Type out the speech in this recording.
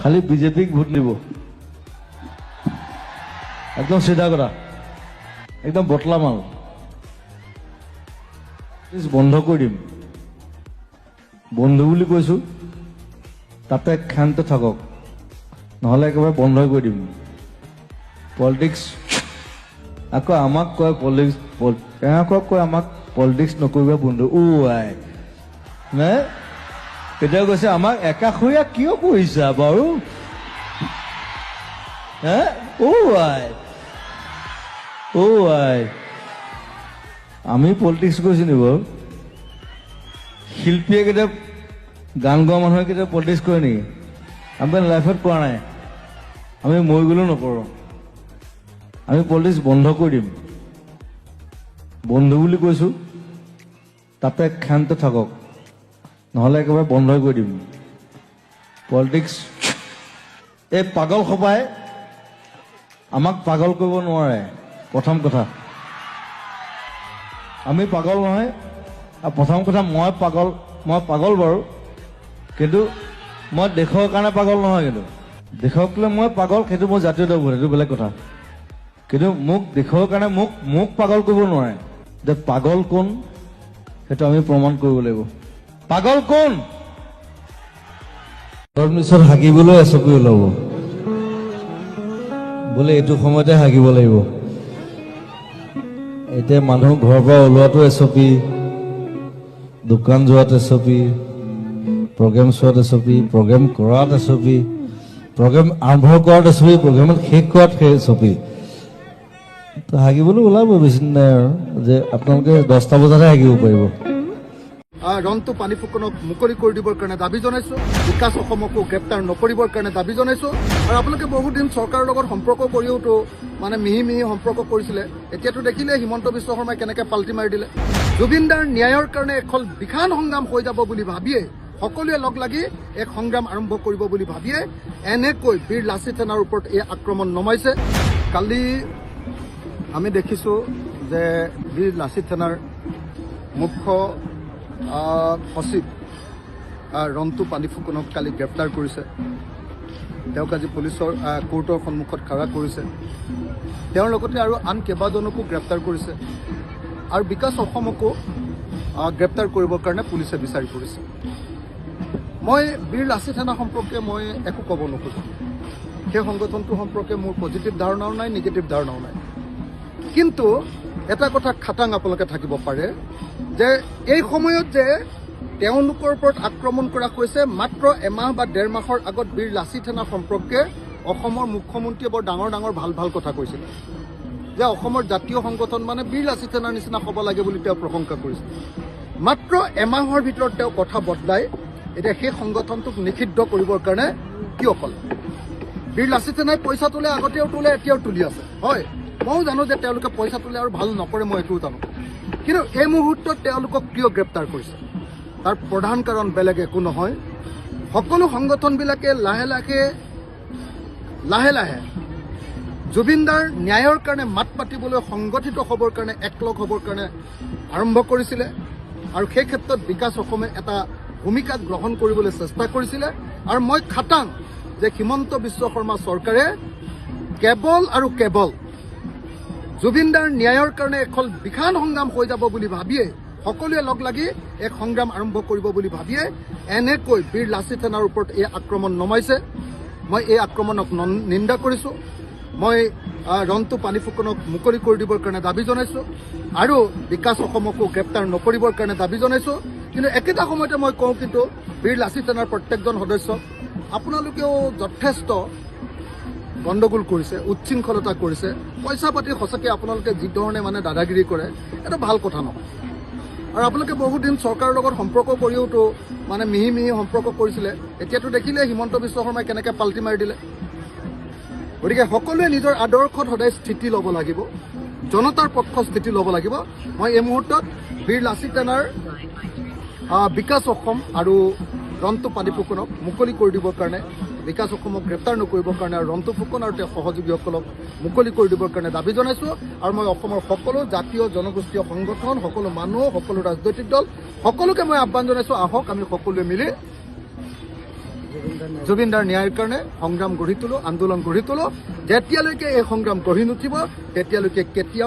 খালি বিজেপিক ভোট দিব একদম চিধা কথা। একদম বটলা মাল। প্লিজ বন্ধ কৰি দিম। বন্ধু বুলি কৈছো, তাতে ক্ষান্ত থাকক। নহ'লে একেবাৰে বন্ধই কৰি দিম। পলিটিক্স আকৌ আমাক কয় পলিটিক্স তেওঁলোকক কয় আমাক পলিটিক্স নকৰিবা বন্ধু। ও আই। নে? তেতিয়া কৈছে, আমাক একাষৰীয়া কিয় কৰিছা বাৰু? হে? ও আই। ও আই। আমি পলিটিক্স কৰিছো নি বাৰু। শিল্পীয়ে কেতিয়া গান গোৱা মানুহে কেতিয়া পলিটিক্স কৰে নেকি? আমি লাইফত কৰা নাই। আমি মৰি গ'লেও নকৰোঁ। আমি পলিটিক্স বন্ধ কৰি দিম। বন্ধু বুলি কৈছোঁ, তাতে ক্ষান্ত থাকক। নহ'লে একেবাৰে বন্ধই কৰি দিম। পলিটিক্স এই পাগল সপাই আমাক পাগল কৰিব নোৱাৰে। প্ৰথম কথা। আমি পাগল নহয়। আৰু প্ৰথম কথা মই পাগল মই পাগল বাৰু। কিন্তু মই দেশৰ কাৰণে পাগল নহয় কিন্তু। দেশক লৈ মই পাগল সেইটো মোৰ জাতীয়তাবোধ সেইটো বেলেগ কথা। কিন্তু মোক দেশৰ কাৰণে মোক মোক পাগল কৰিব নোৱাৰে। যে পাগল কোন সেইটো আমি প্ৰমাণ কৰিব লাগিব। পাগল কোন? তাৰপিছত হাগিবলৈ এচকী ওলাব? বোলে এইটো সময়তে হাগিব লাগিব। এতিয়া মানুহ ঘৰৰ পৰা ওলোৱাটো এচপি দোকান যোৱাত এচপি প্ৰগ্ৰেম চোৱাত এচপি প্ৰগ্ৰেম কৰাত এচপি প্ৰগ্ৰেম আৰম্ভ কৰাত এচপি প্ৰগ্ৰেমত শেষ কৰাত সেই এচপি হাগিবলৈ ওলাব বেছি নাই আৰু যে আপোনালোকে দহটা বজাতহে হাগিব পাৰিব। আহ, পানী ফুকনক মুকলি কৰি দিবৰ কাৰণে দাবি জনাইছো। বিকাশ অসমকো গ্ৰেপ্তাৰ নকৰিবৰ কাৰণে দাবি জনাইছো। আৰু আপোনালোকে বহুত দিন চৰকাৰৰ লগত সম্পৰ্ক কৰিওতো মানে মিহি মিহি সম্পৰ্ক কৰিছিলে। এতিয়াতো দেখিলে হিমন্ত বিশ্ব শৰ্মাই কেনেকে পাল্টি মাৰি দিলে। জুবিনদাৰ ন্যায়ৰ কাৰণে এখন বিশাল সংগ্ৰাম হৈ যাব বুলি ভাবিয়ে সকলোৱে লগ লাগি এক সংগ্ৰাম আৰম্ভ কৰিব বুলি ভাবিয়ে এনেকৈ বীৰ লাচিত সেনাৰ ওপৰত এই আক্ৰমণ নমাইছে। কালি আমি দেখিছোঁ যে বীৰ লাচিত সেনাৰ মুখ্য সচিব আহ, ৰন্টু পানী ফুকনক কালি গ্ৰেপ্তাৰ কৰিছে। তেওঁক আজি পুলিচৰ কোৰ্টৰ সন্মুখত খাৰা কৰিছে। তেওঁৰ লগতে আৰু আন কেইবাজনকো গ্ৰেপ্তাৰ কৰিছে। আৰু বিকাশ অসমকো গ্ৰেপ্তাৰ কৰিবৰ কাৰণে পুলিচে বিচাৰি ফুৰিছে। মই বীৰ লাচিত সেনা সম্পৰ্কে মই একো ক'ব নোখোজোঁ। সেই সংগঠনটোৰ সম্পৰ্কে মোৰ পজিটিভ ধাৰণাও নাই নিগেটিভ ধাৰণাও নাই। কিন্তু এটা কথা খাটাং আপোনালোকে থাকিব পাৰে যে এই সময়ত যে তেওঁলোকৰ ওপৰত আক্ৰমণ কৰা হৈছে মাত্ৰ এমাহ বা ডেৰ মাহৰ আগত বীৰ লাচিত সেনা সম্পৰ্কে অসমৰ মুখ্যমন্ত্ৰীয়ে বৰ ডাঙৰ ডাঙৰ ভাল ভাল কথা কৈছিলে। যে অসমৰ জাতীয় সংগঠন মানে বীৰ লাচিত সেনাৰ নিচিনা হ'ব লাগে বুলি তেওঁ প্ৰশংসা কৰিছিল মাত্ৰ এমাহৰ ভিতৰত তেওঁ কথা বদলাই এতিয়া সেই সংগঠনটোক নিষিদ্ধ কৰিবৰ কাৰণে কিয় ক'লে? বীৰ লাচিত সেনাই পইচা তোলে আগতেও তোলে এতিয়াও তুলি আছে। হয়। ময়ো জানো যে তেওঁলোকে পইচা তোলে আৰু ভাল নকৰে মই এইটোও জানো। কিন্তু এই মুহূৰ্তত তেওঁলোকক কিয় গ্ৰেপ্তাৰ কৰিছে? তাৰ প্ৰধান কাৰণ বেলেগ একো নহয়। সকলো সংগঠনবিলাকে লাহে লাহে লাহে লাহে জুবিনদাৰ ন্যায়ৰ কাৰণে মাত পাতিবলৈ সংগঠিত হ'বৰ কাৰণে একলগ হ'বৰ কাৰণে আৰম্ভ কৰিছিলে আৰু সেই ক্ষেত্ৰত বিকাশ অসমে এটা ভূমিকা গ্ৰহণ কৰিবলৈ চেষ্টা কৰিছিলে। আৰু মই খাটাং যে হিমন্ত বিশ্ব শৰ্মা চৰকাৰে কেৱল আৰু কেৱল জুবিনদাৰ ন্যায়ৰ কাৰণে এখন বিশাল সংগ্ৰাম হৈ যাব বুলি ভাবিয়ে সকলোৱে লগ লাগি এক সংগ্ৰাম আৰম্ভ কৰিব বুলি ভাবিয়ে এনেকৈ বীৰ লাচিত সেনাৰ ওপৰত এই আক্ৰমণ নমাইছে। মই এই আক্ৰমণক নন- নিন্দা কৰিছোঁ। মই ৰন্টু পানী ফুকনক মুকলি কৰি দিবৰ কাৰণে দাবী জনাইছোঁ আৰু বিকাশ অসমকো গ্ৰেপ্তাৰ নকৰিবৰ কাৰণে দাবী জনাইছোঁ। কিন্তু একেটা সময়তে মই কওঁ কিন্তু বীৰ লাচিত সেনাৰ প্ৰত্যেকজন সদস্য আপোনালোকেও যথেষ্ট গণ্ডগোল কৰিছে উচ্ছৃংখলতা কৰিছে পইচা পাতি সঁচাকৈ আপোনালোকে যি ধৰণে মানে দাদাগিৰি কৰে এটা ভাল কথা নহয়। আৰু আপোনালোকে বহুত দিন চৰকাৰৰ লগত সম্পৰ্ক কৰিওতো মানে মিহি মিহি সম্পৰ্ক কৰিছিলে এতিয়াতো দেখিলে হিমন্ত বিশ্ব শৰ্মাই কেনেকৈ পাল্টি মাৰি দিলে। গতিকে সকলোৱে নিজৰ আদৰ্শত সদায় স্থিতি ল'ব লাগিব জনতাৰ পক্ষ স্থিতি ল'ব লাগিব। মই এই মুহূৰ্তত বীৰ লাচিত আহ, বিকাশ অসম আৰু ৰন্তু পানী ফুকনক মুকলি কৰি দিবৰ কাৰণে বিকাশ অসমক গ্ৰেপ্তাৰ নকৰিবৰ কাৰণে আৰু ৰন্তু ফুকন আৰু তেওঁৰ সহযোগীসকলক মুকলি কৰি দিবৰ কাৰণে দাবী জনাইছোঁ। আৰু মই অসমৰ সকলো জাতীয় জনগোষ্ঠীয় সংগঠন সকলো মানুহ সকলো ৰাজনৈতিক দল সকলোকে মই আহ্বান জনাইছোঁ আহক আমি সকলোৱে মিলি জুবিনদাৰ ন্যায়ৰ কাৰণে সংগ্ৰাম গঢ়ি তোলো আন্দোলন গঢ়ি তোলো। যেতিয়ালৈকে এই সংগ্ৰাম গঢ়ি নুঠিব তেতিয়ালৈকে কেতিয়াও